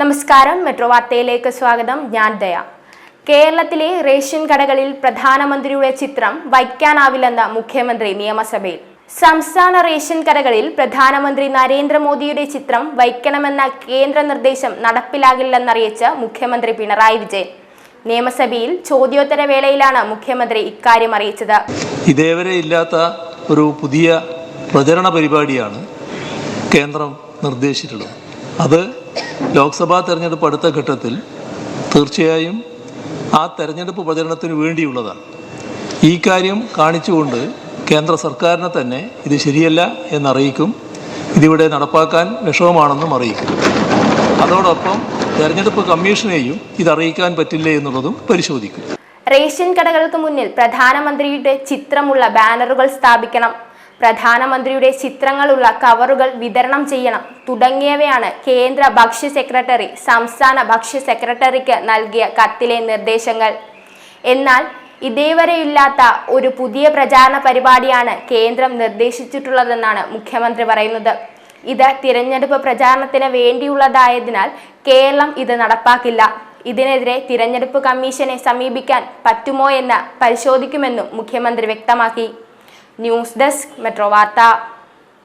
നമസ്കാരം. മെട്രോ വാർത്തയിലേക്ക് സ്വാഗതം. ഞാൻ ദയ. കേരളത്തിലെ റേഷൻ കടകളിൽ പ്രധാനമന്ത്രിയുടെ ചിത്രം വയ്ക്കാനാവില്ലെന്ന് മുഖ്യമന്ത്രി നിയമസഭയിൽ. സംസ്ഥാന റേഷൻ കടകളിൽ പ്രധാനമന്ത്രി നരേന്ദ്രമോദിയുടെ ചിത്രം വയ്ക്കണമെന്ന കേന്ദ്ര നിർദ്ദേശം നടപ്പിലാകില്ലെന്നറിയിച്ച് മുഖ്യമന്ത്രി പിണറായി വിജയൻ. നിയമസഭയിൽ ചോദ്യോത്തര വേളയിലാണ് മുഖ്യമന്ത്രി ഇക്കാര്യം അറിയിച്ചത്. ഇതേവരെ ഇല്ലാത്ത ഒരു പുതിയ പ്രചരണ പരിപാടിയാണ് കേന്ദ്രം നിർദ്ദേശിച്ചിട്ടുള്ളത്. അത് ലോക്സഭാ തെരഞ്ഞെടുപ്പ് അടുത്ത ഘട്ടത്തിൽ തീർച്ചയായും ആ തെരഞ്ഞെടുപ്പ് പ്രചരണത്തിന് വേണ്ടിയുള്ളതാണ്. ഈ കാര്യം കാണിച്ചുകൊണ്ട് കേന്ദ്ര സർക്കാരിനെ തന്നെ ഇത് ശരിയല്ല എന്നറിയിക്കും. ഇതിവിടെ നടപ്പാക്കാൻ വിഷമമാണെന്നും അറിയിക്കും. അതോടൊപ്പം തെരഞ്ഞെടുപ്പ് കമ്മീഷനെയും ഇതറിയിക്കാൻ പറ്റില്ല എന്നുള്ളതും പരിശോധിക്കും. റേഷൻ കടകൾക്ക് മുന്നിൽ പ്രധാനമന്ത്രിയുടെ ചിത്രമുള്ള ബാനറുകൾ സ്ഥാപിക്കണം. പ്രധാനമന്ത്രിയുടെ ചിത്രങ്ങളുള്ള കവറുകൾ വിതരണം ചെയ്യണം തുടങ്ങിയവയാണ് കേന്ദ്ര ഭക്ഷ്യ സെക്രട്ടറി സംസ്ഥാന ഭക്ഷ്യ സെക്രട്ടറിക്ക് നൽകിയ കത്തിലെ നിർദ്ദേശങ്ങൾ. എന്നാൽ ഇതേവരെയില്ലാത്ത ഒരു പുതിയ പ്രചാരണ പരിപാടിയാണ് കേന്ദ്രം നിർദ്ദേശിച്ചിട്ടുള്ളതെന്നാണ് മുഖ്യമന്ത്രി പറയുന്നത്. ഇത് തിരഞ്ഞെടുപ്പ് പ്രചാരണത്തിന് വേണ്ടിയുള്ളതായതിനാൽ കേരളം ഇത് നടപ്പാക്കില്ല. ഇതിനെതിരെ തിരഞ്ഞെടുപ്പ് കമ്മീഷനെ സമീപിക്കാൻ പറ്റുമോ എന്ന് പരിശോധിക്കുമെന്നും മുഖ്യമന്ത്രി വ്യക്തമാക്കി. ന്യൂസ് ഡെസ്ക് മെട്രോ വാർത്ത